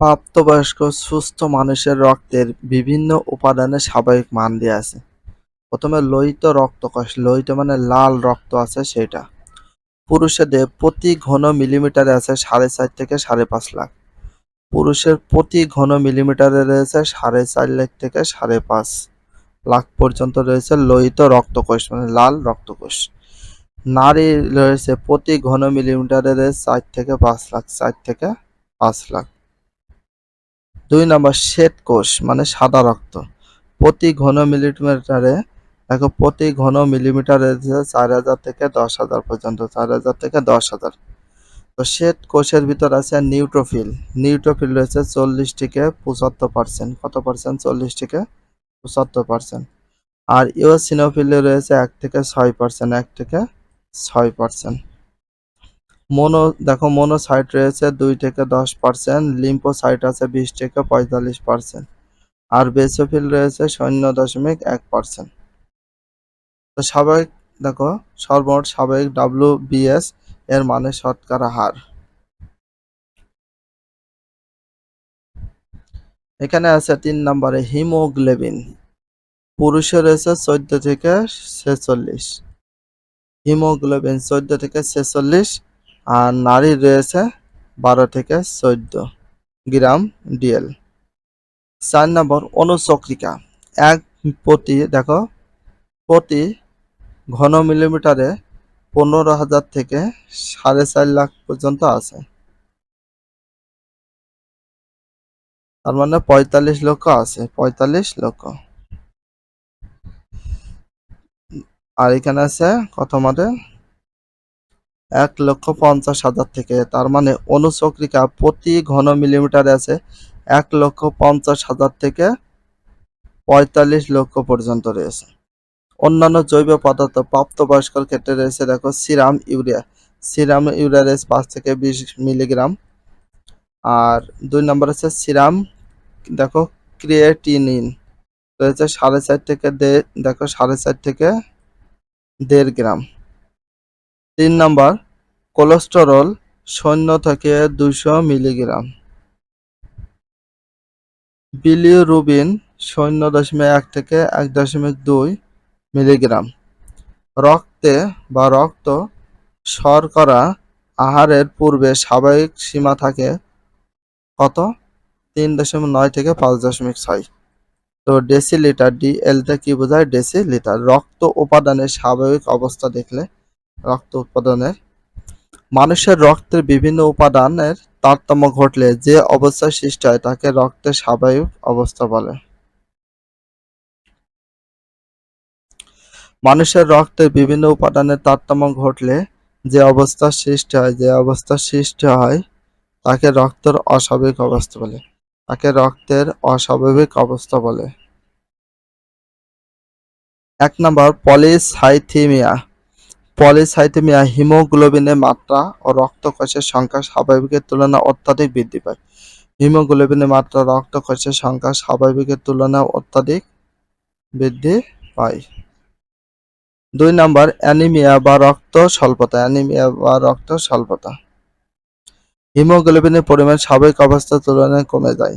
প্রাপ্তবয়স্ক সুস্থ মানুষের রক্তের বিভিন্ন উপাদানের স্বাভাবিক মান দিয়ে আছে। প্রথমে লোহিত রক্তকোষ, লোহিত মানে লাল রক্ত আছে সেটা। পুরুষেদের প্রতি ঘন মিলিমিটারে আছে সাড়ে চার থেকে সাড়ে পাঁচ লাখ। পুরুষের প্রতি ঘন মিলিমিটারে রয়েছে সাড়ে চার লাখ থেকে সাড়ে পাঁচ লাখ পর্যন্ত রয়েছে লোহিত রক্তকোষ মানে লাল রক্তকোষ। নারী রয়েছে প্রতি ঘন মিলিমিটারে রয়েছে চার থেকে পাঁচ লাখ, চার থেকে পাঁচ লাখ। দুই নম্বর শ্বেত কোষ মানে সাদা রক্ত। প্রতি ঘন মিলিমিটারে, দেখো, প্রতি ঘন মিলিমিটারে চার হাজার থেকে দশ হাজার পর্যন্ত, চার হাজার থেকে দশ হাজার। তো শ্বেত কোষের ভিতর আছে নিউট্রোফিল। নিউট্রোফিল রয়েছে চল্লিশ থেকে পঁচাত্তর পার্সেন্ট। কত পার্সেন্ট? চল্লিশ থেকে পঁচাত্তর পার্সেন্ট। আর ইওসিনোফিলে রয়েছে এক থেকে ছয় পার্সেন্ট, এক থেকে ছয় পার্সেন্ট। মনো, দেখো মনোসাইট রয়েছে দুই থেকে দশ পার্সেন্ট লিম্পোসাইট আছে বিশ থেকে পঁয়তাল্লিশ পার্সেন্ট আর বেসোফিল রয়েছে শূন্য দশমিক এক পার্সেন্ট তো স্বাভাবিক দেখো, সর্বমোট স্বাভাবিক ডাব্লিউ বিএস এর মানে শতকরা হার। এখানে আছে তিন নম্বরে হিমোগ্লোবিন, পুরুষে রয়েছে চোদ্দ থেকে ছেচল্লিশ। হিমোগ্লোবিন চোদ্দ থেকে ছেচল্লিশ আর নারী রয়েছে বারো থেকে চোদ্দ গ্রাম ডিএল। চার নম্বর অনুচক্রিকা। এক প্রতি, দেখো, প্রতি ঘন মিলিমিটারে পনেরো হাজার থেকে সাড়ে চার লাখ পর্যন্ত আছে। তার মানে পঁয়তাল্লিশ লক্ষ আছে, পঁয়তাল্লিশ লক্ষ। আর এখানে আছে কত মানে এক লক্ষ পঞ্চাশ হাজার থেকে, তার মানে অনুচক্রিকা প্রতি ঘন মিলিমিটারে আছে এক লক্ষ পঞ্চাশ হাজার থেকে পঁয়তাল্লিশ লক্ষ পর্যন্ত রয়েছে। অন্যান্য জৈব পদার্থ প্রাপ্তবয়স্কর ক্ষেত্রে রয়েছে, দেখো, সিরাম ইউরিয়া। সিরাম ইউরিয়া রয়েছে পাঁচ থেকে বিশ মিলিগ্রাম। আর দুই নম্বর হচ্ছে সিরাম, দেখো, ক্রিয়েটিনিন। রয়েছে সাড়ে চার থেকে দেড় দেখো, সাড়ে চার থেকে দেড় গ্রাম। তিন নম্বর, কোলেস্টেরল শূন্য থেকে দুশো মিলিগ্রাম। বিলিরুবিন শূন্য দশমিক এক থেকে এক দশমিক দুই মিলিগ্রাম। রক্তে বা রক্ত শর্করা আহারের পূর্বে স্বাভাবিক সীমা থাকে কত? তিন দশমিক নয় থেকে পাঁচ দশমিক ছয়। তো ডেসিলিটার ডিএলতে কি বোঝায়? ডেসিলিটার, রক্ত উপাদানের স্বাভাবিক অবস্থা দেখলে রক্ত উৎপাদনের। মানুষের রক্তের বিভিন্ন উপাদানের তারতম্য ঘটলে যে অবস্থা সৃষ্টি হয় তাকে রক্তের স্বাভাবিক অবস্থা বলে। মানুষের রক্তের বিভিন্ন উপাদানের তারতম্য ঘটলে যে অবস্থা সৃষ্টি হয়, যে অবস্থা সৃষ্টি হয় তাকে রক্তের অস্বাভাবিক অবস্থা বলে। তাকে রক্তের অস্বাভাবিক অবস্থা বলে। এক নম্বর, পলিসাইথিমিয়া। পলিসাইথেমিয়া হিমোগ্লোবিনের মাত্রা ও রক্তকোষের সংখ্যা স্বাভাবিকের তুলনায় অত্যাধিক বৃদ্ধি পায়। হিমোগ্লোবিনের মাত্রা রক্তকোষের সংখ্যা স্বাভাবিকের তুলনায় অত্যাধিক বৃদ্ধি পায়। দুই নম্বর, অ্যানিমিয়া বা রক্ত স্বল্পতা, অ্যানিমিয়া বা রক্ত স্বল্পতা। হিমোগ্লোবিনের পরিমাণ স্বাভাবিক অবস্থার তুলনায় কমে যায়।